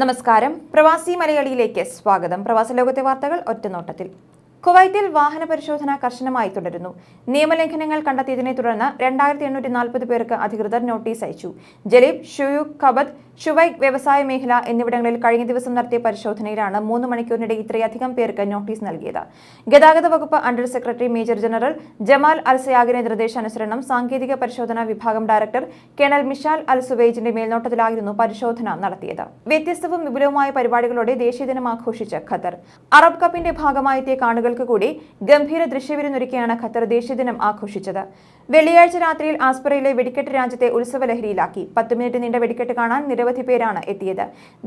നമസ്കാരം. പ്രവാസി മലയാളിയിലേക്ക് സ്വാഗതം. പ്രവാസി ലോകത്തെ വാർത്തകൾ ഒറ്റനോട്ടത്തിൽ. കുവൈറ്റിൽ വാഹന പരിശോധന കർശനമായി തുടരുന്നു. നിയമലംഘനങ്ങൾ കണ്ടെത്തിയതിനെ തുടർന്ന് രണ്ടായിരത്തി എണ്ണൂറ്റി നാൽപ്പത് പേർക്ക് അധികൃതർ നോട്ടീസ് അയച്ചു. ജലീബ് ഷുയു ഖബദ് ഷുവൈക് വ്യവസായ മേഖല എന്നിവിടങ്ങളിൽ കഴിഞ്ഞ ദിവസം നടത്തിയ പരിശോധനയിലാണ് മൂന്ന് മണിക്കൂറിനിടെ ഇത്രയധികം പേർക്ക് നോട്ടീസ് നൽകിയത്. ഗതാഗത വകുപ്പ് under secretary major general Jamal അൽസയാഗിന്റെ നിർദ്ദേശാനുസരണം സാങ്കേതിക പരിശോധനാ വിഭാഗം ഡയറക്ടർ കേണൽ മിഷാൽ അൽ സുവേജിന്റെ മേൽനോട്ടത്തിലായിരുന്നു പരിശോധന നടത്തിയത്. വ്യത്യസ്തവും വിപുലവുമായ പരിപാടികളോടെ ദേശീയ ദിനം ആഘോഷിച്ച് ഖത്തർ. അറബ് കപ്പിന്റെ ഭാഗമായി എത്തിയ കാണികൾക്ക് കൂടി ഗംഭീര ദൃശ്യവിരുന്നൊരുക്കിയാണ് ഖത്തർ ദേശീയ ദിനം ആഘോഷിച്ചത്. വെള്ളിയാഴ്ച രാത്രിയിൽ ആസ്പറയിലെ വെടിക്കെട്ട് രാജ്യത്തെ ഉത്സവലഹരിയിലാക്കി. പത്ത് മിനിറ്റ് നീണ്ട വെടിക്കെട്ട് കാണാൻ നിരവധി പേരാണ് എത്തിയത്.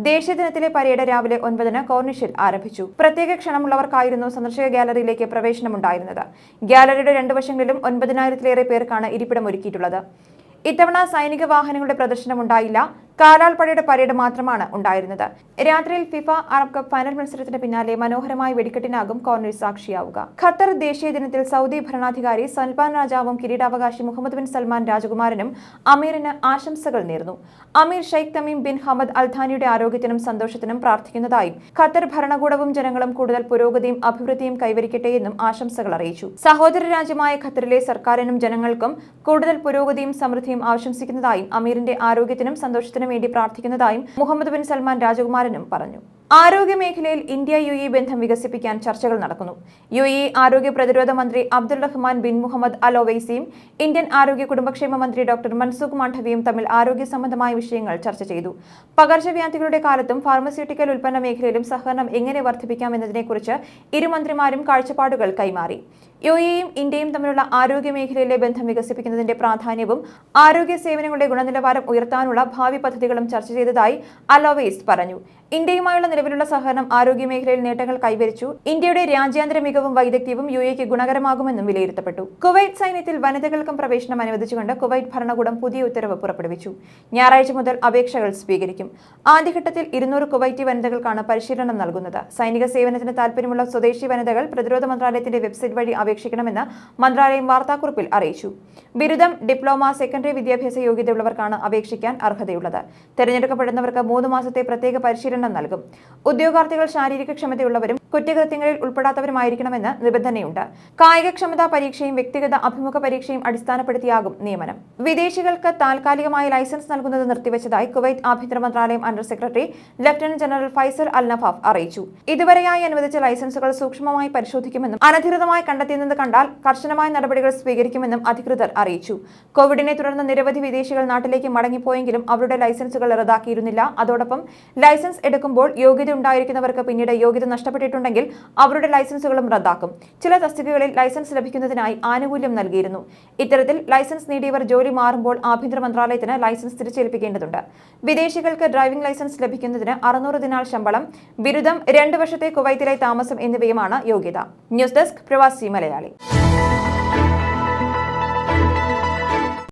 ദേശീയ ദിനത്തിലെ പരേഡ് രാവിലെ ഒൻപതിന് കോർണിഷിൽ ആരംഭിച്ചു. പ്രത്യേക ക്ഷണമുള്ളവർക്കായിരുന്നു സന്ദർശക ഗാലറിയിലേക്ക് പ്രവേശനമുണ്ടായിരുന്നത്. ഗാലറിയുടെ രണ്ട് വശങ്ങളിലും ഒൻപതിനായിരത്തിലേറെ പേർക്കാണ് ഇരിപ്പിടം ഒരുക്കിയിട്ടുള്ളത് ഇത്തവണ സൈനിക വാഹനങ്ങളുടെ പ്രദർശനമുണ്ടായില്ല. കാലാൾപ്പടയുടെ പരേഡ് മാത്രമാണ് ഉണ്ടായിരുന്നത്. രാത്രിയിൽ ഫിഫ അറബ് കപ്പ് ഫൈനൽ മത്സരത്തിന് പിന്നാലെ മനോഹരമായ വെടിക്കെട്ടിനാകും കോർണർ സാക്ഷിയാവുക. ഖത്തർ ദേശീയ ദിനത്തിൽ സൗദി ഭരണാധികാരി സൽമാൻ രാജാവും കിരീടാവകാശി മുഹമ്മദ് ബിൻ സൽമാൻ രാജകുമാരനും അമീറിന് ആശംസകൾ നേർന്നു. അമീർ ഷെയ്ഖ് തമീം ബിൻ ഹമദ് അൽഥാനിയുടെ ആരോഗ്യത്തിനും സന്തോഷത്തിനും പ്രാർത്ഥിക്കുന്നതായും ഖത്തർ ഭരണകൂടവും ജനങ്ങളും കൂടുതൽ പുരോഗതിയും അഭിവൃദ്ധിയും കൈവരിക്കട്ടെ എന്നും ആശംസകൾ അറിയിച്ചു. സഹോദര രാജ്യമായ ഖത്തറിലെ സർക്കാരിനും ജനങ്ങൾക്കും കൂടുതൽ പുരോഗതിയും സമൃദ്ധിയും ആശംസിക്കുന്നതായും അമീറിന്റെ ആരോഗ്യത്തിനും സന്തോഷത്തിനും വേണ്ടി പ്രാർത്ഥിക്കുന്നതായും മുഹമ്മദ് ബിൻ സൽമാൻ രാജകുമാരനും പറഞ്ഞു ആരോഗ്യ മേഖലയിൽ ഇന്ത്യ യു എ ബന്ധം വികസിപ്പിക്കാൻ ചർച്ചകൾ നടക്കുന്നു. യു എ ആരോഗ്യ പ്രതിരോധ മന്ത്രി Abdul Rahman bin Muhammad Al ഒവൈസിയും Indian ആരോഗ്യ കുടുംബക്ഷേമ മന്ത്രി ഡോക്ടർ മൻസുഖ് മാണ്ഡവിയും തമ്മിൽ ആരോഗ്യ സംബന്ധമായ വിഷയങ്ങൾ ചർച്ച ചെയ്തു. പകർച്ചവ്യാധികളുടെ കാലത്തും ഫാർമസ്യൂട്ടിക്കൽ ഉൽപ്പന്ന മേഖലയിലും സഹകരണം എങ്ങനെ വർദ്ധിപ്പിക്കാം എന്നതിനെക്കുറിച്ച് ഇരുമന്ത്രിമാരും കാഴ്ചപ്പാടുകൾ കൈമാറി. യു എയും ഇന്ത്യയും തമ്മിലുള്ള ആരോഗ്യ മേഖലയിലെ ബന്ധം വികസിപ്പിക്കുന്നതിന്റെ പ്രാധാന്യവും ആരോഗ്യ സേവനങ്ങളുടെ ഗുണനിലവാരം ഉയർത്താനുള്ള ഭാവി പദ്ധതികളും ചർച്ച ചെയ്തതായി അലോവേസ് പറഞ്ഞു. ഇന്ത്യയുമായുള്ള നിലവിലുള്ള സഹകരണം ആരോഗ്യ മേഖലയിൽ നേട്ടങ്ങൾ കൈവരിച്ചു. ഇന്ത്യയുടെ രാജ്യാന്തര മികവും വൈദഗ്ധ്യവും യു എക്ക് ഗുണകരമാകുമെന്നും വിലയിരുത്തപ്പെട്ടു. കുവൈറ്റ് സൈന്യത്തിൽ വനിതകൾക്കും പ്രവേശനം അനുവദിച്ചുകൊണ്ട് കുവൈറ്റ് ഭരണകൂടം പുതിയ ഉത്തരവ് പുറപ്പെടുവിച്ചു. ഞായറാഴ്ച മുതൽ അപേക്ഷകൾ സ്വീകരിക്കും. ആദ്യഘട്ടത്തിൽ ഇരുന്നൂറ് കുവൈറ്റി വനിതകൾക്കാണ് പരിശീലനം നൽകുന്നത്. സൈനിക സേവനത്തിന് താൽപ്പര്യമുള്ള സ്വദേശി വനിതകൾ പ്രതിരോധ മന്ത്രാലയത്തിന്റെ വെബ്സൈറ്റ് വഴി അപേക്ഷിക്കണമെന്ന് മന്ത്രാലയം വാർത്താക്കുറിപ്പിൽ അറിയിച്ചു. ബിരുദം ഡിപ്ലോമ സെക്കൻഡറി വിദ്യാഭ്യാസ യോഗ്യതയുള്ളവർക്കാണ് അപേക്ഷിക്കാൻ അർഹതയുള്ളത്. തെരഞ്ഞെടുക്കപ്പെടുന്നവർക്ക് മൂന്ന് മാസത്തെ പ്രത്യേക പരിശീലനം നൽകും. ഉദ്യോഗാർത്ഥികൾ ശാരീരിക ക്ഷമതയുള്ളവരും കുറ്റകൃത്യങ്ങളിൽ ഉൾപ്പെടാത്തവരുമായിരിക്കണമെന്ന് നിബന്ധനയുണ്ട്. കായികക്ഷമതാ പരീക്ഷയും വ്യക്തിഗത അഭിമുഖ പരീക്ഷയും അടിസ്ഥാനപ്പെടുത്തിയാകും നിയമനം. വിദേശികൾക്ക് താൽക്കാലികമായി ലൈസൻസ് നൽകുന്നത് നിർത്തിവച്ചതായി കുവൈറ്റ് ആഭ്യന്തര മന്ത്രാലയം under secretary lieutenant general Faisal Al Nafaf അറിയിച്ചു. ഇതുവരെയായി അനുവദിച്ച ലൈസൻസുകൾ സൂക്ഷ്മമായി പരിശോധിക്കുമെന്നും അനധികൃതമായി കണ്ടെത്തിയെന്നത് കണ്ടാൽ കർശനമായ നടപടികൾ സ്വീകരിക്കുമെന്നും അധികൃതർ അറിയിച്ചു. കോവിഡിനെ തുടർന്ന് നിരവധി വിദേശികൾ നാട്ടിലേക്ക് മടങ്ങിപ്പോയെങ്കിലും അവരുടെ ലൈസൻസുകൾ റദ്ദാക്കിയിരുന്നില്ല. അതോടൊപ്പം ലൈസൻസ് എടുക്കുമ്പോൾ യോഗ്യത ഉണ്ടായിരിക്കുന്നവർക്ക് പിന്നീട് യോഗ്യത നഷ്ടപ്പെട്ടിട്ടുണ്ടെങ്കിൽ അവരുടെ ലൈസൻസുകളും റദ്ദാക്കും. ചില തസ്തികകളിൽ ലൈസൻസ് ലഭിക്കുന്നതിനായി ആനുകൂല്യം നൽകിയിരുന്നു. ഇത്തരത്തിൽ ലൈസൻസ് നേടിയവർ ജോലി മാറുമ്പോൾ ആഭ്യന്തര മന്ത്രാലയത്തിന് ലൈസൻസ് തിരിച്ചേൽപ്പിക്കേണ്ടതുണ്ട്. വിദേശികൾക്ക് ഡ്രൈവിംഗ് ലൈസൻസ് ലഭിക്കുന്നതിന് അറുന്നൂറ് ദിനാൾ ശമ്പളം ബിരുദം രണ്ട് വർഷത്തെ കുവൈത്തിലെ താമസം എന്നിവയുമാണ് യോഗ്യത. ന്യൂസ് ഡെസ്ക് പ്രവാസി മലയാളി.